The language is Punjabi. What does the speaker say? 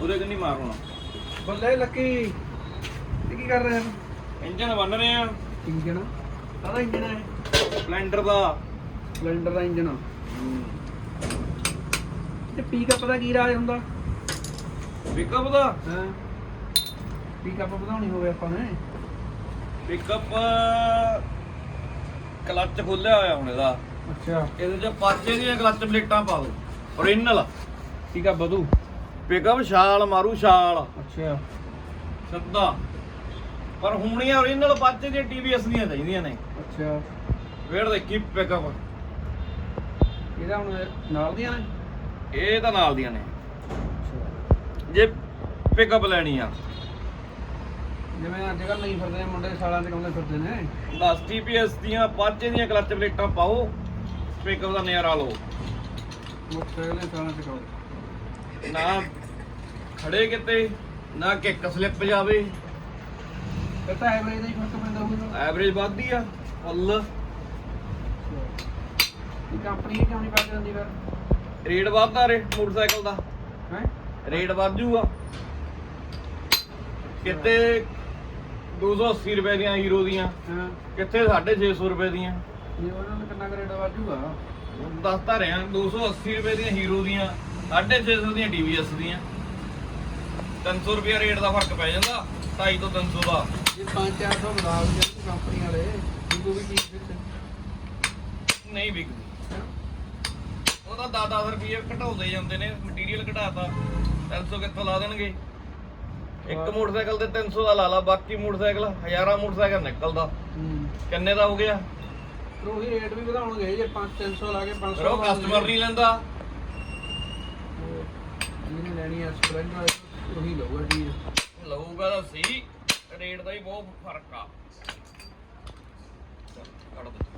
ਉਹਦੇ ਕੰਨੀ ਮਾਰਨਾ ਬੱਲੇ ਲੱਕੀ ਇਹ ਕੀ ਕਰ ਰਿਹਾ? ਹੈ ਇੰਜਨ ਬਣ ਰਹੇ ਆ। ਇੰਜਨ ਕਾਹਦਾ ਇੰਜਨ ਹੈ ਸਪਲੈਂਡਰ ਦਾ। ਸਿਲੰਡਰ ਦਾ ਇੰਜਨ ਤੇ ਪੀਕਅਪ ਦਾ ਕੀ ਰਾਜ ਹੁੰਦਾ? ਪਿਕਅਪ ਦਾ? ਹਾਂ? ਪੀਕਅਪ ਵਧਾਉਣੀ ਹੋਵੇ ਆਪਾਂ ਨੇ। ਪਿਕਅਪ ਕਲੱਚ ਖੋਲਿਆ ਹੋਇਆ ਹੁਣ ਇਹਦਾ। ਅੱਛਾ। ਇਹਦੇ ਚ ਪਾਚੇ ਦੀਆਂ ਕਲੱਚ ਪਲੇਟਾਂ ਪਾ ਦੋ। ਓਰੀਜਨਲ ਪੀਕਅਪ ਵਧੂ। ਪਿਕਅਪ ਛਾਲ ਮਾਰੂ ਛਾਲ। ਅੱਛਾ। ਸਿੱਧਾ ਪਰ ਹੁਣੀਆਂ ਓਰੀਜਨਲ ਪਾਚੇ ਦੀਆਂ ਟੀਵੀਐਸ ਦੀਆਂ ਚਾਹੀਦੀਆਂ ਨੇ। ਅੱਛਾ। ਵੇੜ ਦੇਖੀ ਪਿਕਅਪ ਇਹਦਾ ਹੁਣ ਨਾਲ ਦੀਆਂ ਨੇ? ਇਹ ਤਾਂ ਨਾਲ ਦੀਆਂ ਨੇ। ਜੇ ਪਿਕਅਪ ਲੈਣੀ ਆ। ਜਿਵੇਂ ਅੱਜ ਕੱਲ੍ਹ ਨਹੀਂ ਫਿਰਦੇ ਮੁੰਡੇ ਸਾਲਾਂ ਤੇ ਕਹਿੰਦੇ ਫਿਰਦੇ ਨੇ। 10 ਟੀਪੀਐਸ ਦੀਆਂ ਪਾਚੇ ਦੀਆਂ ਕਲੱਚ ਪਲੇਟਾਂ ਪਾਓ। ਪਿਕਅਪ ਦਾ ਨਜ਼ਾਰਾ ਲਓ। ਨੇ ਸਾਲਾਂ ਤੇ ਕਹਿੰਦੇ ਨਾ ਖੜੇ ਕਿਤੇ ਨਾ ਕਿੱਕ ਸਲਿੱਪ ਜਾਵੇ। ਫਿਰ ਤਾਂ ਐਵਰੇਜ ਦਾ ਹੀ ਫ਼ਰਕ ਪੈਂਦਾ ਹੋਊਗਾ। ਐਵਰੇਜ ਵੱਧਦੀ ਆ ਫੁੱਲ। ਇਹ ਕੰਪਨੀ ਕਿਉਂ ਨਹੀਂ ਪਾ ਜਾਂਦੀ ਫਿਰ। ਰੇਟ ਵੱਧਦਾ ਰੇ ਮੋਟਰਸਾਈਕਲ ਦਾ। ਹੈ? ਰੇਟ ਵੱਧ ਜੂਗਾ। ਕਿਤੇ 280 ਰੁਪਏ ਦੀਆਂ ਹੀਰੋ ਦੀਆਂ ਹਾਂ। ਕਿੱਥੇ 650 ਰੁਪਏ ਦੀਆਂ। ਇਹ ਉਹਨਾਂ ਨੂੰ ਕਿੰਨਾ ਕਰੇਟ ਵਾਜੂਗਾ ਦੱਸਤਾ ਰਿਹਾ 280 ਰੁਪਏ ਦੀਆਂ ਹੀਰੋ ਦੀਆਂ। 650 ਦੀਆਂ TVS ਦੀਆਂ। 300 ਰੁਪਏ ਰੇਟ ਦਾ ਫ਼ਰਕ ਪੈ ਜਾਂਦਾ 250 ਤੋਂ 300 ਦਾ। ਇਹ 5-400 ਬਣਾ ਜਾਂਦੇ ਕੰਪਨੀ ਵਾਲੇ ਇਹ ਵੀ ਚੀਜ਼ ਫਿਰ। ਨਹੀਂ ਵਿਕਦੀ ਉਹ ਤਾਂ 10-10 ਰੁਪਏ ਘਟਾਉਂਦੇ ਜਾਂਦੇ ਨੇ ਮਟੀਰੀਅਲ ਘਟਾਤਾ। 300 ਕਿੱਥੋਂ ਲਾ ਦੇਣਗੇ? ਇੱਕ। ਮੋਟਰਸਾਈਕਲ ਤੇ 300 ਦਾ ਲਾ ਲਾ ਬਾਕੀ ਮੋਟਰਸਾਈਕਲ ਹਜ਼ਾਰਾਂ ਮੋਟਰਸਾਈਕਲ ਨਿਕਲਦਾ। ਕਿੰਨੇ ਦਾ ਹੋ ਗਿਆ? ਉਹੀ ਰੇਟ ਵੀ ਵਧਾਉਣਗੇ ਜੇ 5-300 ਲਾ ਕੇ 500 ਫਿਰ ਉਹ ਕਸਟਮਰ ਨਹੀਂ ਲੈਂਦਾ। ਨਹੀਂ ਆ ਸਪਲੈਂਡਰ ਉਹੀ ਲਊਗਾ ਜੀ। ਲਊਗਾ ਤਾਂ ਸਹੀ, ਰੇਟ ਦਾ ਹੀ ਬਹੁਤ ਫ਼ਰਕ ਆ। ਕੱਢ